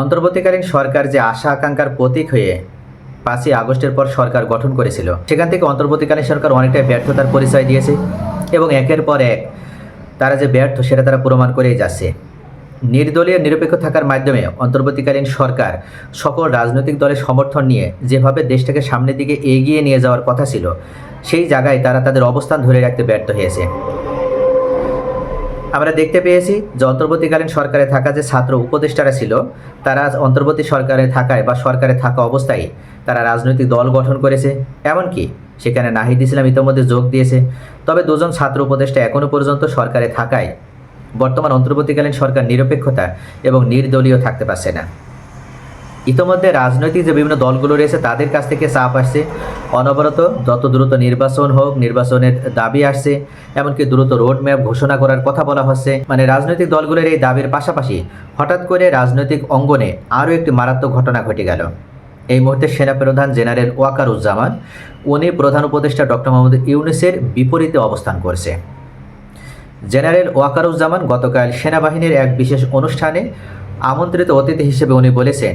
অন্তর্বর্তীকালীন সরকার যে আশা আকাঙ্ক্ষার প্রতীক হয়ে পাঁচই আগস্টের পর সরকার গঠন করেছিল, সেখান থেকে অন্তর্বর্তীকালীন সরকার অনেকটাই ব্যর্থতার পরিচয় দিয়েছে এবং একের পর এক তারা যে ব্যর্থ সেটা তারা প্রমাণ করেই যাচ্ছে। নির্দলীয় নিরপেক্ষ থাকার মাধ্যমে অন্তর্বর্তীকালীন সরকার সকল রাজনৈতিক দলের সমর্থন নিয়ে যেভাবে দেশটাকে সামনের দিকে এগিয়ে নিয়ে যাওয়ার কথা ছিল, সেই জায়গায় তারা তাদের অবস্থান ধরে রাখতে ব্যর্থ হয়েছে। আমরা দেখতে পেয়েছি, যে অন্তর্বর্তীকালীন সরকারে থাকা যে ছাত্র উপদেষ্টারা ছিল, তারা অন্তর্বর্তী সরকারে থাকায় বা সরকারে থাকা অবস্থায় তারা রাজনৈতিক দল গঠন করেছে। এমনকি সেখানে নাহিদ ইসলাম ইতিমধ্যে যোগ দিয়েছে। তবে দুজন ছাত্র উপদেষ্টা এখনও পর্যন্ত সরকারে থাকায় বর্তমান অন্তর্বর্তীকালীন সরকার নিরপেক্ষতা এবং নির্দলীয় থাকতে পারছে না। ইতোমধ্যে রাজনৈতিক যে বিভিন্ন দলগুলো রয়েছে, তাদের কাছ থেকে চাপ আসছে। অনবরত যত দ্রুত নির্বাচন হোক, নির্বাচনের দাবি আসছে, এমনকি দ্রুত রোড ম্যাপ ঘোষণা করার কথা বলা হচ্ছে। মানে রাজনৈতিক দলগুলোর এই দাবির পাশাপাশি হঠাৎ করে রাজনৈতিক অঙ্গনে আরও একটি মারাত্মক ঘটনা ঘটে গেল। এই মুহূর্তে সেনাপ্রধান জেনারেল ওয়াকারুজ্জামান, উনি প্রধান উপদেষ্টা ডক্টর মোহাম্মদ ইউনুসের বিপরীতে অবস্থান করছে। জেনারেল ওয়াকারুজ্জামান গতকাল সেনাবাহিনীর এক বিশেষ অনুষ্ঠানে আমন্ত্রিত অতিথি হিসেবে উনি বলেছেন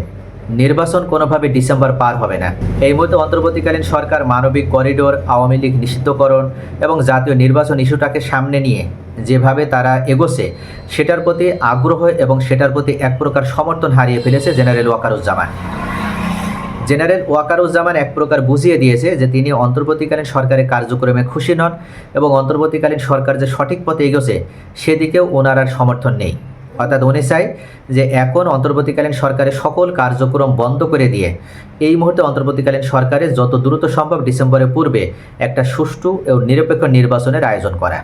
নির্বাচন কোনোভাবে ডিসেম্বর পার হবে না। এই মুহূর্তে অন্তর্বর্তীকালীন সরকার মানবিক করিডোর, আওয়ামী লীগ নিষিদ্ধকরণ এবং জাতীয় নির্বাচন ইস্যুটাকে সামনে নিয়ে যেভাবে তারা এগোছে, সেটার প্রতি আগ্রহ এবং সেটার প্রতি এক প্রকার সমর্থন হারিয়ে ফেলেছে জেনারেল ওয়াকারুজ্জামান। জেনারেল ওয়াকারুজ্জামান এক প্রকার বুঝিয়ে দিয়েছে যে তিনি অন্তর্বর্তীকালীন সরকারের কার্যক্রমে খুশি নন এবং অন্তর্বর্তীকালীন সরকার যে সঠিক পথে এগোছে, সেদিকেও ওনার আর সমর্থন নেই। অর্থাৎ উনি চাই যে এখন অন্তর্বর্তীকালীন সরকারের সকল কার্যক্রম বন্ধ করে দিয়ে এই মুহূর্তে অন্তর্বর্তীকালীন সরকারের যত দ্রুত সম্ভব ডিসেম্বরের পূর্বে একটা সুষ্ঠু ও নিরপেক্ষ নির্বাচনের আয়োজন করা।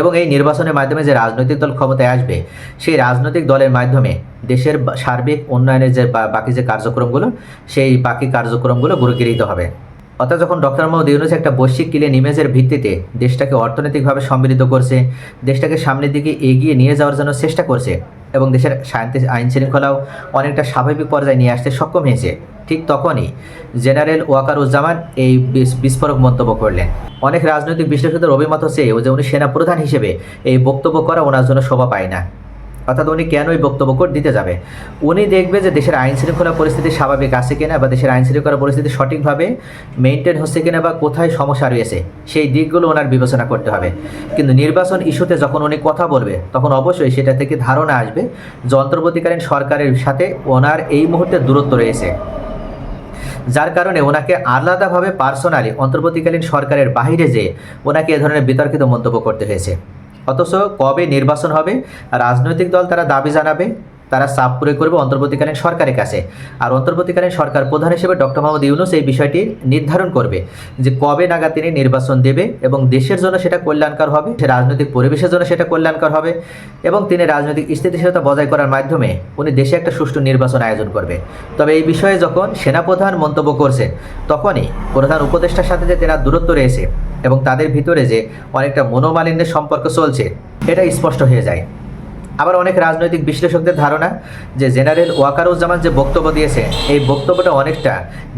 এবং এই নির্বাচনের মাধ্যমে যে রাজনৈতিক দল ক্ষমতায় আসবে, সেই রাজনৈতিক দলের মাধ্যমে দেশের সার্বিক উন্নয়নের যে বাকি যে কার্যক্রমগুলো, সেই বাকি কার্যক্রমগুলো গুরুগৃহীত হবে। অর্থাৎ যখন ডক্টর মোহাম্মদ ইউনুস একটা বৈশ্বিক ক্লিন ইমেজের ভিত্তিতে দেশটাকে অর্থনৈতিকভাবে সমৃদ্ধ করছে, দেশটাকে সামনের দিকে এগিয়ে নিয়ে যাওয়ার জন্য চেষ্টা করছে এবং দেশের শান্তি আইন শৃঙ্খলাও অনেকটা স্বাভাবিক পর্যায়ে নিয়ে আসতে সক্ষম হয়েছে। ঠিক তখনই জেনারেল ওয়াকারুজ্জামান এই বিস্ফোরক মন্তব্য করলেন। অনেক রাজনৈতিক বিশ্লেষকদের অভিমত হচ্ছে যে উনি সেনা প্রধান হিসেবে এই বক্তব্য করা ওনার জন্য শোভা পায় না। অর্থাৎ উনি কেন এই বক্তব্য দিতে যাবে? উনি দেখবে যে দেশের আইন শৃঙ্খলা পরিস্থিতি স্বাভাবিক আছে কিনা বা দেশের আইন শৃঙ্খলা পরিস্থিতি সঠিকভাবে মেনটেন হচ্ছে কিনা বা কোথায় সমস্যা রয়েছে, সেই দিকগুলো ওনার বিবেচনা করতে হবে। কিন্তু নির্বাচন ইস্যুতে যখন উনি কথা বলবে, তখন অবশ্যই সেটা থেকে ধারণা আসবে যে অন্তর্বর্তীকালীন সরকারের সাথে ওনার এই মুহূর্তে দূরত্ব রয়েছে। যার কারণে ওনাকে আলাদাভাবে পার্সোনালি অন্তর্বর্তীকালীন সরকারের বাইরে যে ওনাকে এ ধরনের বিতর্কিত মন্তব্য করতে হয়েছে। অথচ কবে নির্বাচন হবে, রাজনৈতিক দল তারা দাবি জানাবে, তারা চাপ প্রয়োগ করবে অন্তর্বর্তীকালীন সরকারের কাছে। আর অন্তর্বর্তীকালীন সরকার প্রধান হিসেবে ডক্টর মোহাম্মদ ইউনুস এই বিষয়টি নির্ধারণ করবে যে কবে নাগাদ তিনি নির্বাচন দেবে এবং দেশের জন্য সেটা কল্যাণকর হবে, সে রাজনৈতিক পরিবেশের জন্য সেটা কল্যাণকর হবে এবং তিনি রাজনৈতিক স্থিতিশীলতা বজায় করার মাধ্যমে উনি দেশে একটা সুষ্ঠু নির্বাচন আয়োজন করবে। তবে এই বিষয়ে যখন সেনাপ্রধান মন্তব্য করছেন তখনই প্রধান উপদেষ্টার সাথে যে তেনার দূরত্ব রয়েছে এবং তাদের ভিতরে যে অনেকটা মনোমালিন্যের সম্পর্ক চলছে, এটা স্পষ্ট হয়ে যায়। আবার অনেক রাজনৈতিক বিশ্লেষকদের ধারণা যে জেনারেল ওয়াকারুজ্জামান যে বক্তব্য দিয়েছে, এই বক্তব্যটা অনেকটা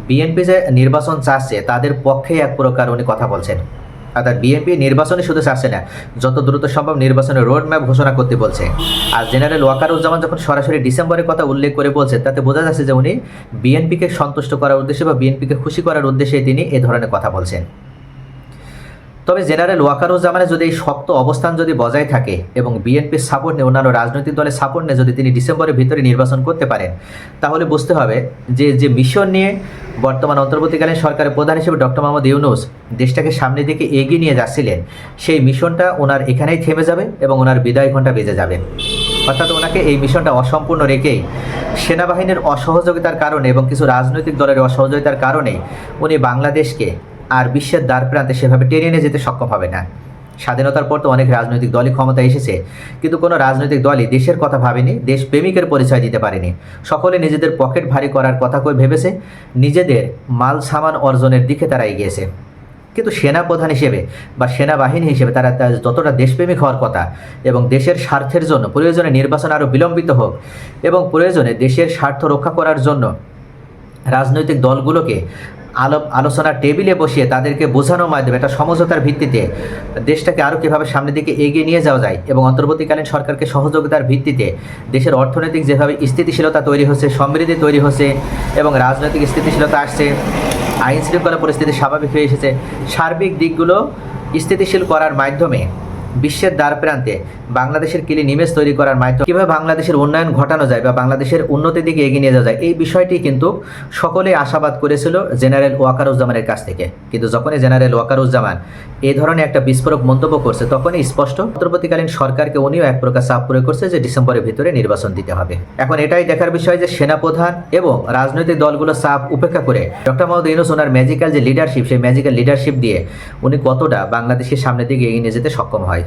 বিএনপি যে নির্বাচন চাচ্ছে, তাদের পক্ষে এক প্রকার উনি কথা বলছেন। অর্থাৎ বিএনপি নির্বাচনে শুধু চাচ্ছে না, যত দ্রুত সম্ভব নির্বাচনের রোড ম্যাপ ঘোষণা করতে বলছে। আর জেনারেল ওয়াকারুজ্জামান যখন সরাসরি ডিসেম্বরের কথা উল্লেখ করে বলছে, তাতে বোঝা যাচ্ছে যে উনি বিএনপিকে সন্তুষ্ট করার উদ্দেশ্যে বা বিএনপিকে খুশি করার উদ্দেশ্যে তিনি এ ধরনের কথা বলছেন। তবে জেনারেল ওয়াকারুজ্জামানের যদি এই শক্ত অবস্থান যদি বজায় থাকে এবং বিএনপির সাপোর্ট নিয়ে অন্যান্য রাজনৈতিক দলের সাপোর্ট নিয়ে যদি তিনি ডিসেম্বরের ভিতরে নির্বাচন করতে পারেন, তাহলে বুঝতে হবে যে যে মিশন নিয়ে বর্তমান অন্তর্বর্তীকালীন সরকারের প্রধান হিসেবে ডক্টর মোহাম্মদ ইউনুস দেশটাকে সামনের দিকে এগিয়ে নিয়ে যাচ্ছিলেন, সেই মিশনটা ওনার এখানেই থেমে যাবে এবং ওনার বিদায় ঘণ্টা বেজে যাবে। অর্থাৎ ওনাকে এই মিশনটা অসম্পূর্ণ রেখেই সেনাবাহিনীর অসহযোগিতার কারণে এবং কিছু রাজনৈতিক দলের অসহযোগিতার কারণে উনি বাংলাদেশকে আর বিশ্বের দ্বার প্রান্তে সেভাবে টেনে নিয়ে যেতে সক্ষম হবে না। স্বাধীনতার পর তো অনেক রাজনৈতিক দলই ক্ষমতা এসেছে, কিন্তু কোনো রাজনৈতিক দলই দেশের কথা ভাবেনি দেশপ্রেমিকের পরিচয় দিতে পারেনি। সকলে নিজেদের পকেট ভারী করার কথা করে ভেবেছে, নিজেদের মাল সামান অর্জনের দিকে তারা এগিয়েছে। কিন্তু সেনা প্রধান হিসেবে বা সেনাবাহিনী হিসেবে তারা যতটা দেশপ্রেমিক হওয়ার কথা এবং দেশের স্বার্থের জন্য প্রয়োজনে নির্বাচন আরও বিলম্বিত হোক এবং প্রয়োজনে দেশের স্বার্থ রক্ষা করার জন্য রাজনৈতিক দলগুলোকে আলো, আলোচনার টেবিলে বসিয়ে তাদেরকে বোঝানোর মাধ্যমে, একটা সমঝোতার ভিত্তিতে দেশটাকে আরও কীভাবে সামনের দিকে এগিয়ে নিয়ে যাওয়া যায় এবং অন্তর্বর্তীকালীন সরকারকে সহযোগিতার ভিত্তিতে দেশের অর্থনৈতিক যেভাবে স্থিতিশীলতা তৈরি হচ্ছে, সমৃদ্ধি তৈরি হচ্ছে এবং রাজনৈতিক স্থিতিশীলতা আসছে আইন শৃঙ্খলা পরিস্থিতি স্বাভাবিক হয়ে এসেছে, সার্বিক দিকগুলো স্থিতিশীল করার মাধ্যমে বিশ্বের দ্বার প্রান্তে বাংলাদেশের কিলি নিমেষ তৈরি করার মাধ্যমে কীভাবে বাংলাদেশের উন্নয়ন ঘটানো যায় বা বাংলাদেশের উন্নতির দিকে এগিয়ে নিয়ে যাওয়া যায়, এই বিষয়টি কিন্তু সকলেই আশাবাদ করেছিল জেনারেল ওয়াকারুজ্জামানের কাছ থেকে। কিন্তু যখনই জেনারেল ওয়াকারুজ্জামান এই ধরনের একটা বিস্ফোরক মন্তব্য করছে, তখনই স্পষ্ট। অন্তর্বর্তীকালীন সরকারকে উনিও এক প্রকার চাপ প্রয়োগ করছে যে ডিসেম্বরের ভিতরে নির্বাচন দিতে হবে। এখন এটাই দেখার বিষয় যে সেনাপ্রধান এবং রাজনৈতিক দলগুলো চাপ উপেক্ষা করে ডক্টর মোহাম্মদ ইউনুস ওনার ম্যাজিক্যাল যে লিডারশিপ সেই ম্যাজিক্যাল লিডারশিপ দিয়ে উনি কতটা বাংলাদেশের সামনের দিকে এগিয়ে নিয়ে যেতে সক্ষম হয়।